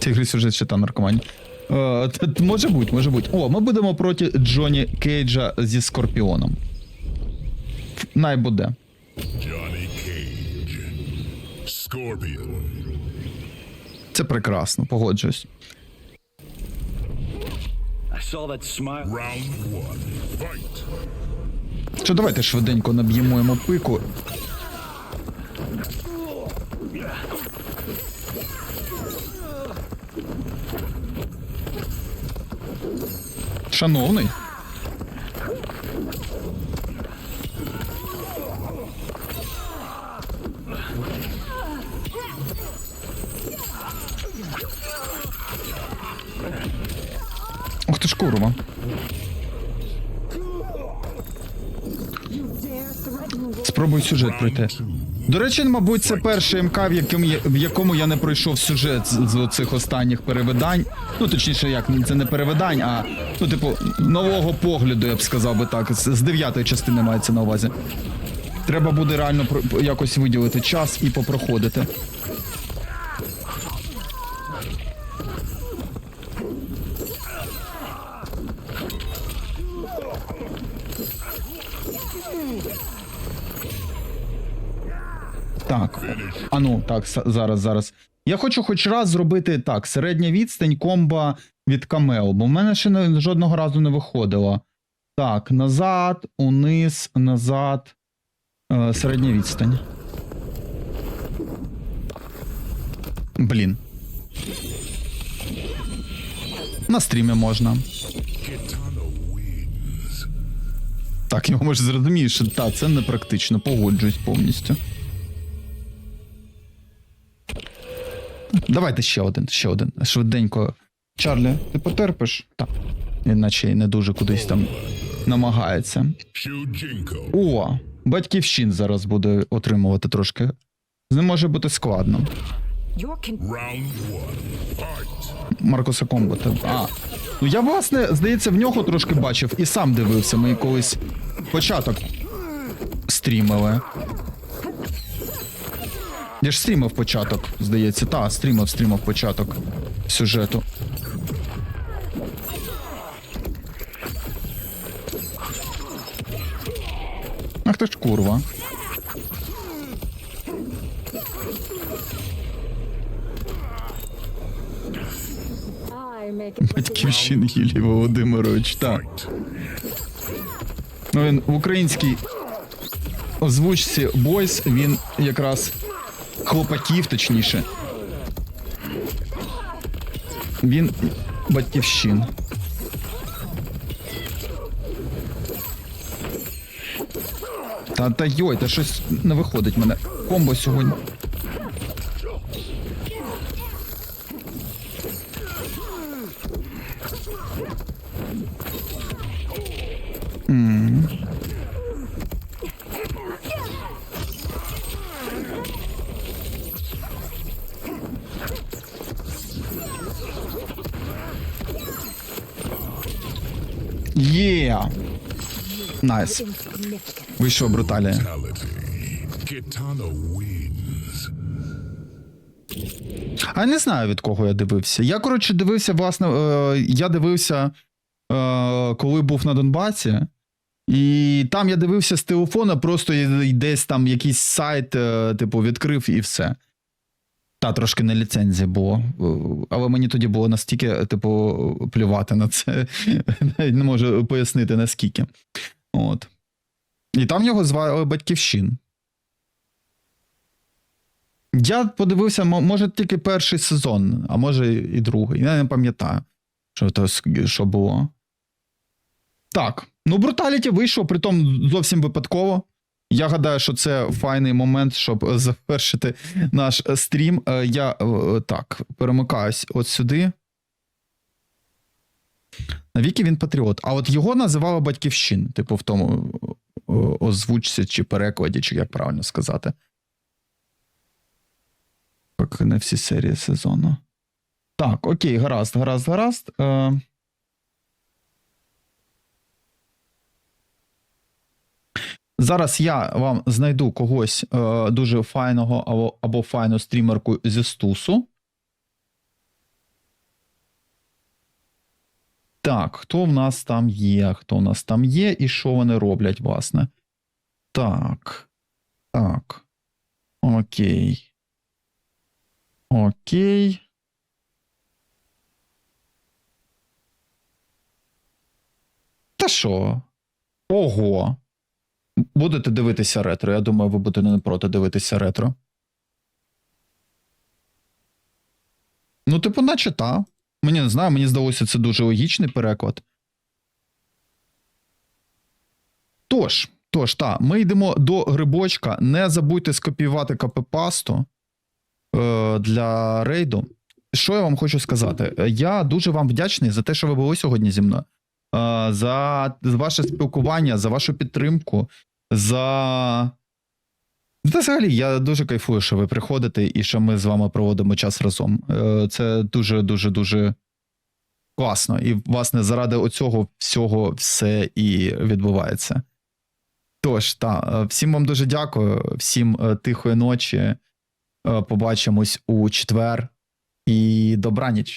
Ці гри сюжет ще та наркомані. Е, т- т- може бути, може бути. О, ми будемо проти Джоні Кейджа зі Скорпіоном. Най буде. Johnny Cage. Scorpion. Це прекрасно, погоджуюсь. Що давайте швиденько наб'ємо йому пику. Шановний. Ух ти ж курва. Спробуй сюжет пройти. До речі, мабуть, це перший МК, в якому я, в якому я не пройшов сюжет з, з цих останніх перевидань. Ну, точніше, як це не перевидань, а ну, типу, нового погляду, я б сказав би так. З, з дев'ятої частини мається на увазі. Треба буде реально про- якось виділити час і попроходити. Так. А ну, так, зараз, зараз. Я хочу хоч раз зробити так: середня відстань комба від камео, бо в мене ще не, жодного разу не виходило. Так, назад, униз, назад. Е, середня відстань. Блін. На стрімі можна. Так, його може зрозумієш, що та, це непрактично, погоджуюсь повністю. Давайте ще один, ще один. Швиденько. Чарлі, ти потерпиш? Так. Іначе не дуже кудись там намагається. О, батьківщин зараз буде отримувати трошки. З ним може бути складно. Маркуса Комбата. А. Ну я, власне, здається, в нього трошки бачив і сам дивився. Ми колись початок стрімили. Я ж стрімив початок, здається. Та, стрімив, стрімив початок сюжету. Ах ти ж курва. Батьківщин Юлій Володимирович. Так. Ну, він в українській озвучці Бойс він якраз хлопаків, точніше. Він батьківщин. Та та йой, та щось не виходить мене. Комбо сьогодні. Є! Найс. Вийшов бруталія. А не знаю від кого я дивився. Я, коротше, дивився, власне, е, я дивився, е, коли був на Донбасі. І там я дивився з телефона, просто десь там якийсь сайт, е, типу, відкрив і все. Та трошки на ліцензії було. Але мені тоді було настільки, типу, плювати на це. Навіть не можу пояснити наскільки. От. І там його звали Батьківщин. Я подивився, може, тільки перший сезон, а може і другий. Я не пам'ятаю, що, то, що було. Так. Ну, Бруталіті вийшов, притом зовсім випадково. Я гадаю, що це файний момент, щоб завершити наш стрім. Е, Я е, так, перемикаюсь от сюди. Навіки він патріот. А от його називали батьківщин, типу, в тому е, озвучці чи перекладі, чи як правильно сказати. Поки не всі серії сезону. Так, окей, гаразд, гаразд, гаразд. Е... Зараз я вам знайду когось е, дуже файного або, або файну стрімерку зі стусу. Так, хто в нас там є? Хто в нас там є і що вони роблять, власне? Так. Так. Окей. Окей. Та що? Ого. Будете дивитися ретро. Я думаю, ви будете не проти дивитися ретро. Ну, типу, наче та. Мені не знаю, мені здалося, це дуже логічний переклад. Тож, тож, та, ми йдемо до грибочка. Не забудьте скопіювати КП-пасту е, для рейду. Що я вам хочу сказати? Я дуже вам вдячний за те, що ви були сьогодні зі мною. Е, за ваше спілкування, за вашу підтримку, за. Та взагалі, я дуже кайфую, що ви приходите і що ми з вами проводимо час разом. Е, Це дуже, дуже, дуже класно. І, власне, заради оцього всього все і відбувається. Тож, та, всім вам дуже дякую, всім е, тихої ночі. Е, Побачимось у четвер і добраніч.